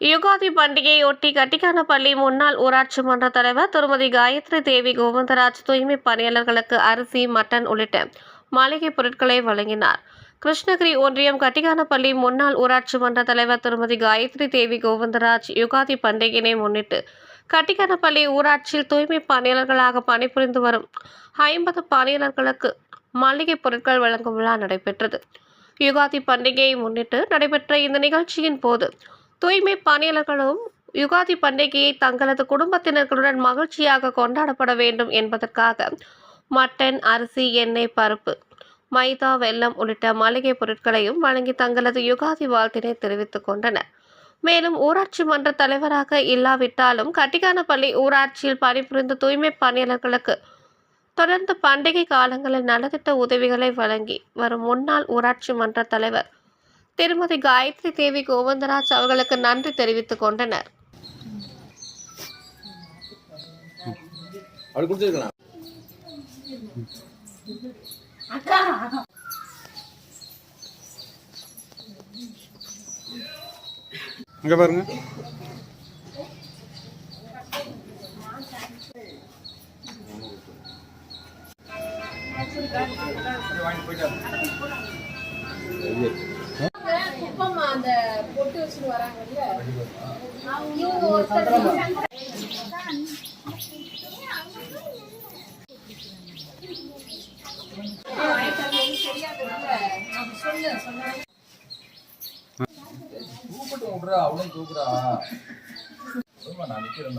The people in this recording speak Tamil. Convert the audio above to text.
யுகாதி பண்டிகையொட்டி கட்டிக்கானப்பள்ளி முன்னாள் ஊராட்சி மன்ற தலைவர் திருமதி காயத்ரி தேவி கோவிந்தராஜ் தூய்மை பணியாளர்களுக்கு அரிசி மட்டன் உள்ளிட்ட மளிகை பொருட்களை வழங்கினார். கிருஷ்ணகிரி ஒன்றியம் கட்டிக்கானப்பள்ளி முன்னாள் ஊராட்சி மன்ற தலைவர் திருமதி காயத்ரி தேவி கோவிந்தராஜ் யுகாதி பண்டிகையினை முன்னிட்டு கட்டிக்கானப்பள்ளி ஊராட்சியில் தூய்மை பணியாளர்களாக பணிபுரிந்து வரும் ஐம்பது பணியாளர்களுக்கு மளிகை பொருட்கள் வழங்கும் விழா நடைபெற்றது. யுகாதி பண்டிகையை முன்னிட்டு நடைபெற்ற இந்த நிகழ்ச்சியின் போது தூய்மை பணியாளர்களும் யுகாதி பண்டிகையை தங்களது குடும்பத்தினர்களுடன் மகிழ்ச்சியாக கொண்டாடப்பட வேண்டும் என்பதற்காக மட்டன் அரிசி எண்ணெய் பருப்பு மைதா வெல்லம் உள்ளிட்ட மளிகை பொருட்களையும் வழங்கி தங்களது யுகாதி வாழ்த்தினை தெரிவித்துக் கொண்டனர். மேலும் ஊராட்சி மன்ற தலைவராக இல்லாவிட்டாலும் கட்டிக்கானப்பள்ளி ஊராட்சியில் பணிபுரிந்த தூய்மை பணியாளர்களுக்கு தொடர்ந்து பண்டிகை காலங்களில் நலத்திட்ட உதவிகளை வழங்கி வரும் முன்னாள் ஊராட்சி மன்ற தலைவர் திருமதி காயத்ரி தேவி கோவிந்தராஜ் அவர்களுக்கு நன்றி தெரிவித்துக் கொண்டனர். அங்கே பாருங்க. குப்பம் அந்த பொட்டு வச்சுட்டு வராங்கல்ல அவளும் தூக்குறா நான் நிக்கிறேன்